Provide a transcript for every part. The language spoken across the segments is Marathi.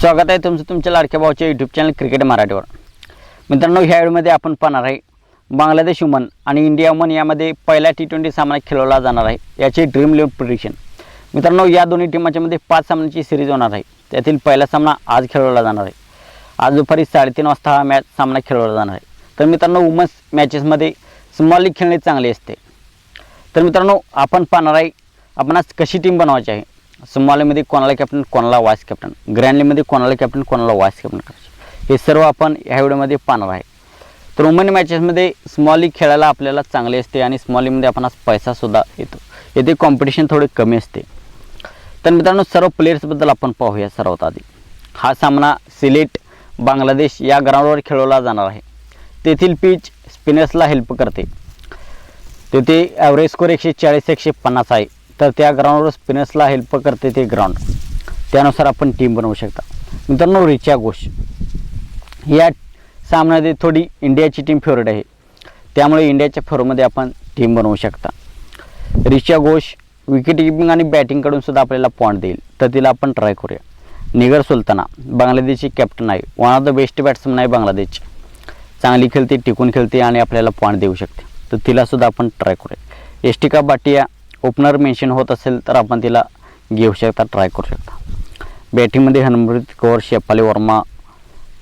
स्वागत आहे तुमचं तुमच्या लाडक्या भावाच्या यूट्यूब चॅनल क्रिकेट मराठीवर. मित्रांनो ह्या व्हिडिओमध्ये आपण पाहणार आहे बांगलादेश वुमन आणि इंडिया वुमन यामध्ये पहिला टी ट्वेंटी सामना खेळवला जाणार आहे. याचे ड्रीम लिव्ह प्रिडिक्शन मित्रांनो या दोन्ही टीमाच्यामध्ये पाच सामन्यांची सिरीज होणार आहे. त्यातील पहिला सामना आज खेळवला जाणार आहे. आज दुपारी साडेतीन वाजता हा मॅच सामना खेळवला जाणार आहे. तर मित्रांनो वुमन्स मॅचेसमध्ये स्मॉल लीग खेळणे चांगले असते. तर मित्रांनो आपण पाहणार आहे आपण आज कशी टीम बनवायची आहे? स्मॉलमध्ये कोणाला कॅप्टन कोणाला वाईस कॅप्टन ग्रँडलीमध्ये कोणाला कॅप्टन कोणाला वाईस कॅप्टन करायचे? हे सर्व आपण ह्या व्हिडिओमध्ये पाहणार आहे. तर वुमन मॅचेसमध्ये स्मॉली खेळायला आपल्याला चांगले असते आणि स्मॉलीमध्ये आपण आज पैसासुद्धा येतो. येथे कॉम्पिटिशन थोडे कमी असते. तर मित्रांनो सर्व प्लेयर्सबद्दल आपण पाहूया सर्वात आधी. हा सामना सिलेट बांगलादेश या ग्राउंडवर खेळवला जाणार आहे. तेथील पिच स्पिनर्सला हेल्प करते. तेथे ॲव्हरेज स्कोर एकशे चाळीस एकशे पन्नास आहे. तर त्या ग्राउंडवर स्पिनर्सला हेल्प करते ते ग्राउंड त्यानुसार आपण टीम बनवू शकता. मित्रांनो रिचा घोष. या सामन्यामध्ये थोडी इंडियाची टीम फेवरेट आहे. त्यामुळे इंडियाच्या फेवरमध्ये आपण टीम बनवू शकता. रिचा घोष विकेट किपिंग आणि बॅटिंगकडून सुद्धा आपल्याला पॉईंट देईल. तर तिला आपण ट्राय करूया. निगर सुलताना बांगलादेशची कॅप्टन आहे. One of the best batsman आहे बांगलादेशची. चांगली खेळते टिकून खेळते आणि आपल्याला पॉईंट देऊ शकते. तर तिलासुद्धा आपण ट्राय करूया. एस्टिका बाटिया ओपनर मेन्शन होत असेल तर आपण तिला घेऊ शकता ट्राय करू शकता. बॅटिंगमध्ये हनमृत कौर शेफाली वर्मा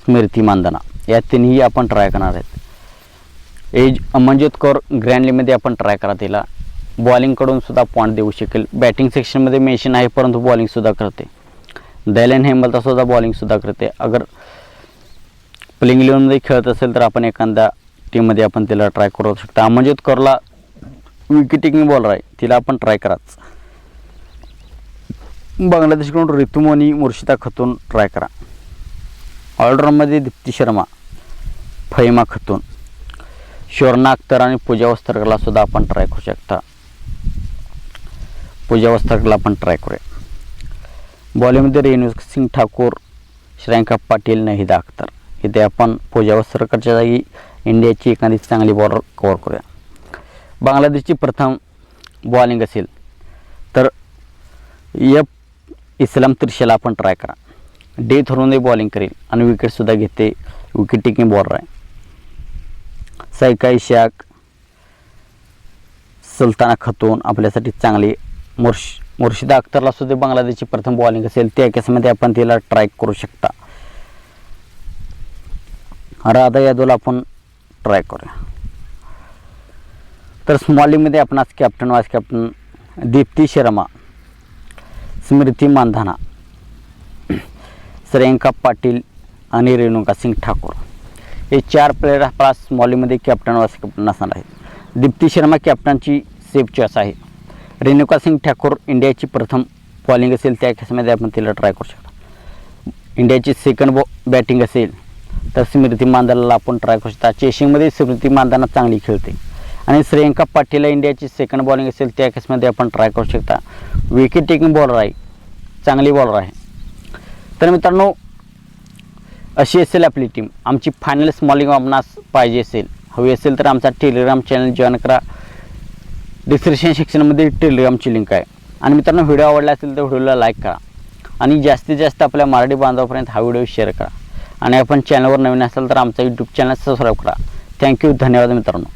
स्मृती मानधना या तिन्ही आपण ट्राय करणार आहेत. एज अमनज्योत कौर ग्रँडलीमध्ये आपण ट्राय करा तिला. बॉलिंगकडून सुद्धा पॉईंट देऊ शकेल. बॅटिंग सेक्शनमध्ये मेन्शन आहे परंतु बॉलिंगसुद्धा करते. दॅलन हेमलता सुद्धा बॉलिंगसुद्धा करते. अगर प्लेइंग इलेवनमध्ये खेळत असेल तर आपण एखाद्या टीममध्ये आपण तिला ट्राय करू शकता. अमनजोत कौरला विकेटिंग बॉलर आहे. तिला आपण ट्राय कराच. बांगलादेशकडून ऋतुमोनी मुर्शिदा खतून ट्राय करा. ऑलराऊंडमध्ये दीप्ती शर्मा फहिमा खतून. शोर्ना अख्तर आणि पूजा वस्त्रकला सुद्धा आपण ट्राय करू शकता. पूजा वस्त्रकला आपण ट्राय करूया. बॉलिंगमध्ये रेणू सिंग ठाकूर श्रेयांका पाटील नहिदा अख्तर. इथे आपण पूजा वस्त्रकरच्या जागी इंडियाची एखादी चांगली बॉलर कव्हर करूया. बांगलादेशची प्रथम बॉलिंग असेल. तर एफ इस्लाम त्रिशेला आपण ट्राय करा. डे थरूनही बॉलिंग करेल आणि विकेटसुद्धा घेते. विकेट टेकिंग बॉलर आहे. सायका इशाक सुलताना खतून आपल्यासाठी चांगली मुर्श मुर्शिदा अख्तरला सुद्धा बांगलादेशची प्रथम बॉलिंग असेल. त्या केसमध्ये आपण तिला ट्राय करू शकता. राधा यादवला आपण ट्राय करूया. तर स्मॉलिंगमध्ये आपण आज captain vice captain Deepti Sharma Smriti Mandhana Shreyanka Patil आणि रेणुका सिंग ठाकूर. हे चार प्लेयर आपला स्मॉलिंगमध्ये कॅप्टन वाईस कॅप्टन असणार आहेत. दीप्ती शर्मा कॅप्टनची सेफ चॉईस आहे. रेणुका सिंग ठाकूर इंडियाची प्रथम बॉलिंग असेल त्या केसमध्ये आपण तिला ट्राय करू शकता. इंडियाची सेकंड बॉ बॅटिंग असेल तर स्मृती मानधनाला आपण ट्राय करू शकता. चेशिंगमध्ये स्मृती मानधाना चांगली खेळते. आणि श्रेयंका पाटीलला इंडियाची सेकंड बॉलिंग असेल त्या केसमध्ये आपण ट्राय करू शकता. विकेट टेकिंग बॉलर आहे. चांगली बॉलर आहे. तर मित्रांनो अशी असेल आपली टीम आमची फायनल स्मॉलिंग आपणास पाहिजे असेल. हवी असेल तर आमचा टेलिग्राम चॅनल जॉईन करा. डिस्क्रिप्शन सेक्शनमध्ये टेलिग्रामची लिंक आहे. आणि मित्रांनो व्हिडिओ आवडला असेल तर व्हिडिओला लाईक करा. आणि जास्तीत जास्त आपल्या मराठी बांधवापर्यंत हा व्हिडिओ शेअर करा. आणि आपण चॅनलवर नवीन असाल तर आमचा यूट्यूब चॅनल सबस्क्राईब करा. थँक्यू धन्यवाद मित्रांनो.